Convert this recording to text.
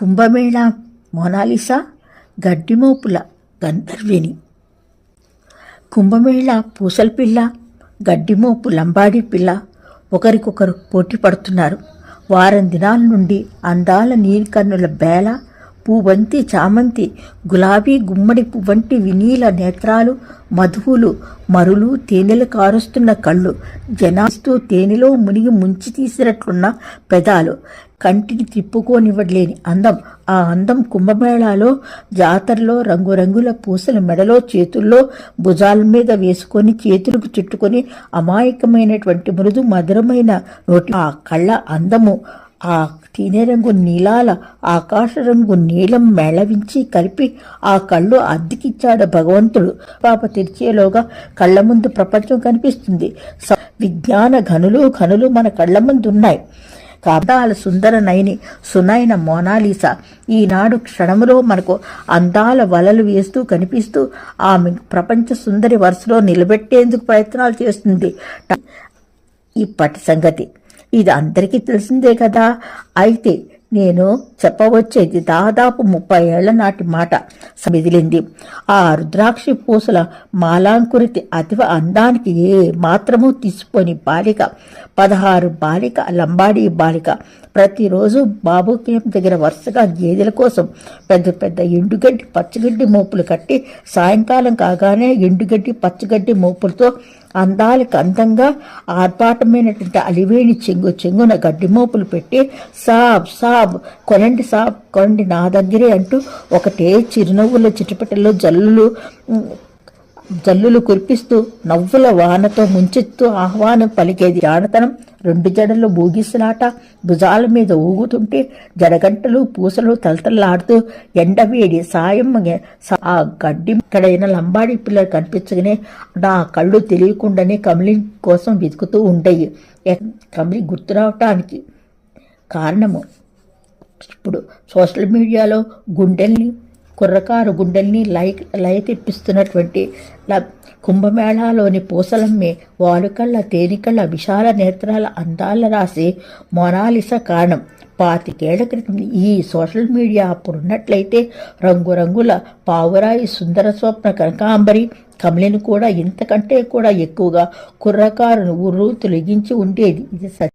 కుంభమేళ మోనాలిసా గడ్డిమోపుల గంధర్విని. కుంభమేళ పూసల పిల్ల గడ్డిమోపు లంబాడి పిల్ల ఒకరికొకరు పోటీ పడుతున్నారు. వారం దినాల నుండి అందాల నీలికన్నుల బేల పూవంతి చామంతి గులాబీ గుమ్మడి పువ్వంటి వినీల నేత్రాలు మధువులు మరులు తేనెలు కారుస్తున్న కళ్ళు జనాస్తూ తేనెలో మునిగి ముంచి తీసినట్లున్న పెదాలు కంటికి తిప్పుకోనివ్వలేని అందం. ఆ అందం కుంభమేళాలో జాతరలో రంగురంగుల పూసల మెడలో చేతుల్లో భుజాల మీద వేసుకొని చేతులకు చుట్టుకొని అమాయకమైనటువంటి మృదు మధురమైన నోటి ఆ కళ్ళ అందము ఆ తేనె రంగు నీలాల ఆకాశ రంగు నీలం మేళవించి కలిపి ఆ కళ్ళు అద్దెకిచ్చాడు భగవంతుడు. పాప తెరిచేలోగా కళ్ళ ముందు ప్రపంచం కనిపిస్తుంది. విజ్ఞాన ఘనులు ఘనులు మన కళ్ళ ముందు ఉన్నాయి కాంతాల సుందర నయని సునైన మోనాలీస ఈనాడు క్షణములో మనకు అందాల వలలు వేస్తూ కనిపిస్తూ ఆమె ప్రపంచ సుందరి వరుసలో నిలబెట్టేందుకు ప్రయత్నాలు చేస్తుంది. ఇప్పటి సంగతి. ఇది అందరికీ తెలిసిందే కదా. అయితే నేను చెప్పవచ్చేది దాదాపు ముప్పై ఏళ్ళ నాటి మాట. మిదిలింది ఆ రుద్రాక్షి పూసల మాలాంకురితి అతివ అందానికి ఏ మాత్రమూ తీసుకొని బాలిక పదహారు బాలిక లంబాడి బాలిక. ప్రతిరోజు బాబుకేం దగ్గర వరుసగా గేదెల కోసం పెద్ద పెద్ద ఎండుగడ్డి పచ్చగడ్డి మోపులు కట్టి సాయంకాలం కాగానే ఎండుగడ్డి పచ్చగడ్డి మోపులతో అందాలకు అందంగా ఆర్భాటమైనటువంటి అలివేణి చెంగు చెంగున గడ్డిమోపులు పెట్టి సాబ్ సాబ్ కొనండి సాబ్ కొనండి నా దగ్గరే అంటూ ఒకటే చిరునవ్వుల చిటపటలో జల్లులు జల్లులు కురిపిస్తూ నవ్వుల వానతో ముంచెత్తు ఆహ్వానం పలికేది జానతనం. రెండు జడలు బూగిసలాట భుజాల మీద ఊగుతుంటే జడగంటలు పూసలు తలతల్లాడుతూ ఎండవేడి సాయం ఆ గడ్డి ఇక్కడైన లంబాడి పిల్లలు కనిపించగానే నా కళ్ళు తెలియకుండానే కమలి కోసం వెతుకుతూ ఉండయి. ఎ- కమలి గుర్తు రావటానికి కారణము. ఇప్పుడు సోషల్ మీడియాలో గుండెల్ని కుర్రకారు గుండెల్ని లై లయతిప్పిస్తున్నటువంటి ల- కుంభమేళాలోని పూసలమ్మే వాలుకళ్ళ తేనికళ్ళ విశాల నేత్రాల అందాల రాసి మొనాలిస కారణం. పాతికేళ్ళ క్రితం ఈ సోషల్ మీడియా అప్పుడున్నట్లయితే రంగురంగుల పావురాయి సుందర స్వప్న కనకాంబరి కమలిని కూడా ఇంతకంటే కూడా ఎక్కువగా కుర్రకారును ఉర్రూ తొలగించి ఉండేది. ఇది సత్యం